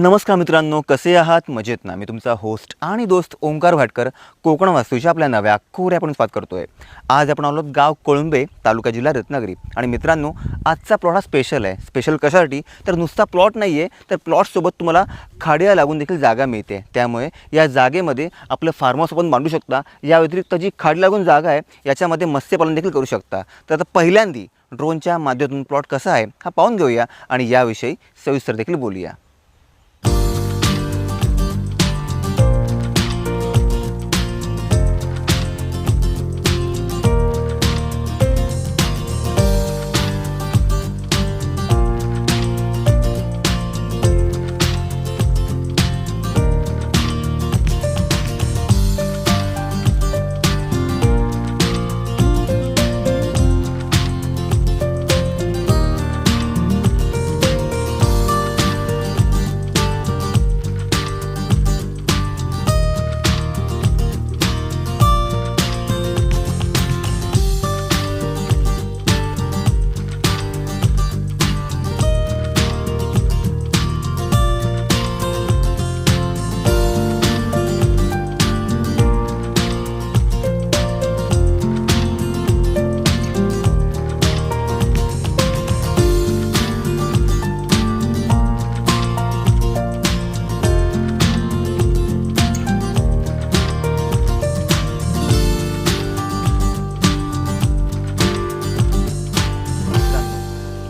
नमस्कार मित्रांनो कसे आहात? मजेत ना? मी तुमचा होस्ट आणि दोस्त ओंकार भाटकर कोकण वास्तूच्या आपल्या नव्या कोऱ्यापण स्वाद करतोय. आज आपण आलो गाव कोळंबे तालुका जिल्हा रत्नागिरी. आणि मित्रांनो आजचा प्लॉट हा स्पेशल आहे. स्पेशल कशासाठी? तर नुसता प्लॉट नाही आहे तर प्लॉटसोबत तुम्हाला खाड्या लागून देखील जागा मिळते. त्यामुळे या जागेमध्ये आपलं फार्म हाऊस आपण मांडू शकता. या व्यतिरिक्त जी खाडी लागून जागा आहे याच्यामध्ये मत्स्यपालन देखील करू शकता. तर आता पहिल्यांदी ड्रोनच्या माध्यमातून प्लॉट कसा आहे हा पाहून घेऊया. आणि याविषयी सविस्तर देखील बोलूया.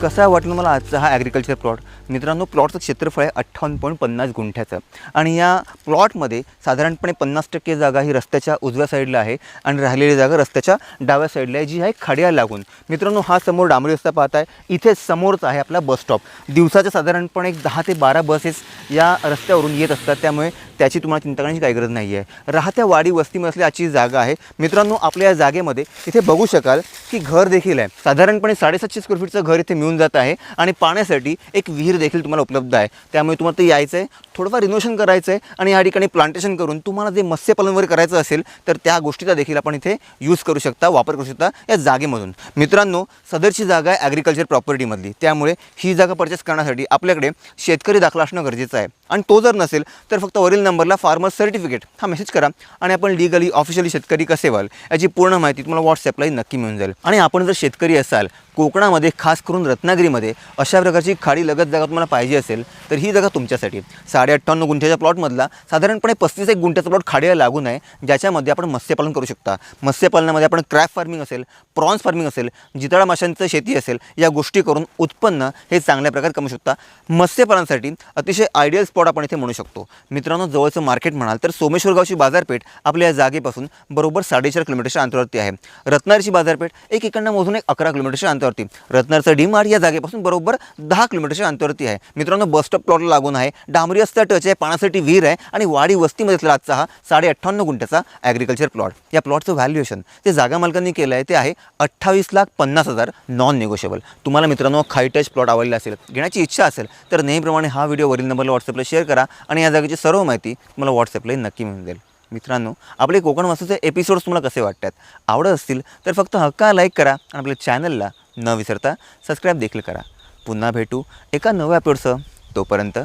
कसा वाटलं मला आजचा हा ॲग्रिकल्चर प्लॉट मित्रांनो प्लॉटचं क्षेत्रफळ आहे अठ्ठावन्न पॉईंट पन्नास गुंठ्याचं. आणि या प्लॉटमध्ये साधारणपणे पन्नास टक्के जागा ही रस्त्याच्या उजव्या साईडला आहे आणि राहिलेली जागा रस्त्याच्या डाव्या साईडला आहे जी आहे खड्या लागून. मित्रांनो हा समोर डांबरी रस्ता पाहत आहे इथे समोरच आहे आपला बस स्टॉप दिवसाच्या साधारणपणे एक दहा ते बारा बसेस या रस्त्यावरून येत असतात. त्यामुळे त्याची तुम्हाला चिंता करण्याची काही गरज नाही आहे राहत्या वाडी वस्तीमध्ये असलेली आजची जागा आहे मित्रांनो आपल्या या जागेमध्ये इथे बघू शकाल की घर देखील आहे. साधारणपणे साडेसातशे स्क्वेअर फीटचं घर इथे मिळून जात आहे आणि पाण्यासाठी एक विहीर देखील तुम्हाला उपलब्ध आहे. त्यामुळे तुम्हाला ते यायचं आहे थोडंफार रिनोव्हेशन करायचं आहे आणि या ठिकाणी प्लांटेशन करून तुम्हाला जे मत्स्यपालन वगैरे करायचं असेल तर त्या गोष्टीचा देखील आपण इथे यूज करू शकता वापर करू शकता या जागेमधून. मित्रांनो सदरची जागा आहे ॲग्रिकल्चर प्रॉपर्टीमधली त्यामुळे ही जागा परचेस करण्यासाठी आपल्याकडे शेतकरी दाखला असणं गरजेचं आहे. आणि तो जर नसेल तर फक्त वरील नंबरला फार्मर सर्टिफिकेट हा मेसेज करा आणि आपण लिगली ऑफिशियली शेतकरी कसे व्हाल याची पूर्ण माहिती तुम्हाला व्हॉट्सअपलाही नक्की मिळून जाईल. आणि आपण जर शेतकरी असाल कोकणामध्ये खास करून रत्नागिरीमध्ये अशा प्रकारची खाडी लगत जागा तुम्हाला पाहिजे असेल तर ही जागा तुमच्यासाठी. साडे अठ्ठ्याण्णव गुंठ्याच्या प्लॉटमधला साधारणपणे पस्तीस एक गुंठ्याचा प्लॉट खाडीला लागून आहे ज्याच्यामध्ये आपण मत्स्यपालन करू शकता. मत्स्यपालनामध्ये आपण क्रॅप फार्मिंग असेल प्रॉन्स फार्मिंग असेल जितळा माशांचं शेती असेल या गोष्टी करून उत्पन्न हे चांगल्या प्रकारे कमवू शकता. मत्स्यपालनासाठी अतिशय आयडियल स्पॉट आपण इथे म्हणू शकतो. मित्रांनो जवळचं मार्केट म्हणाल तर सोमेश्वर गावची बाजारपेठ आपल्या या जागेपासून बरोबर साडेचार किलोमीटरच्या अंतरावरती आहे. रत्नागिरीची बाजारपेठ एक इकडनं मोजून एक अकरा किलोमीटरच्या अंतर अंतरावरती. रत्नाचं डी मार्ट या जागेपासून बरोबर दहा किलोमीटरच्या अंतरावरती आहे. मित्रांनो बस स्टॉप प्लॉटला लागून आहे. डांबरी रस्ता टच आहे पाण्यासाठी विहीर आहे आणि वाडी वस्तीमध्ये आजचा हा साडे अठ्ठ्याण्णव गुंठ्याचा ॲग्रिकल्चर प्लॉट या प्लॉटचं व्हॅल्युएशन ते जागा मालकांनी केलं आहे ते आहे अठ्ठावीस लाख पन्नास हजार नॉन निगोशिएबल तुम्हाला मित्रांनो खाई टच प्लॉट आवडला असेल घेण्याची इच्छा असेल तर नेहमीप्रमाणे हा व्हिडिओ वरील नंबरला व्हॉट्सअपला शेअर करा आणि या जागेची सर्व माहिती तुम्हाला व्हॉट्सअपलाही नक्की मिळून जाईल. मित्रांनो आपले कोकण वास्तूचे एपिसोड्स तुम्हाला कसे वाटतात? आवडत असतील तर फक्त हक्का लाईक करा आणि आपल्या चॅनलला न विसरता सबस्क्राईब देखील करा. पुन्हा भेटू एका नव्या एपिसोडसह तोपर्यंत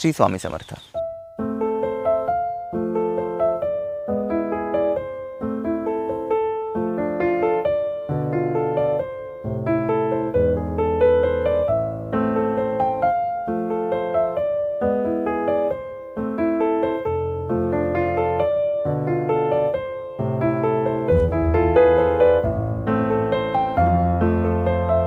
श्री स्वामी समर्थ.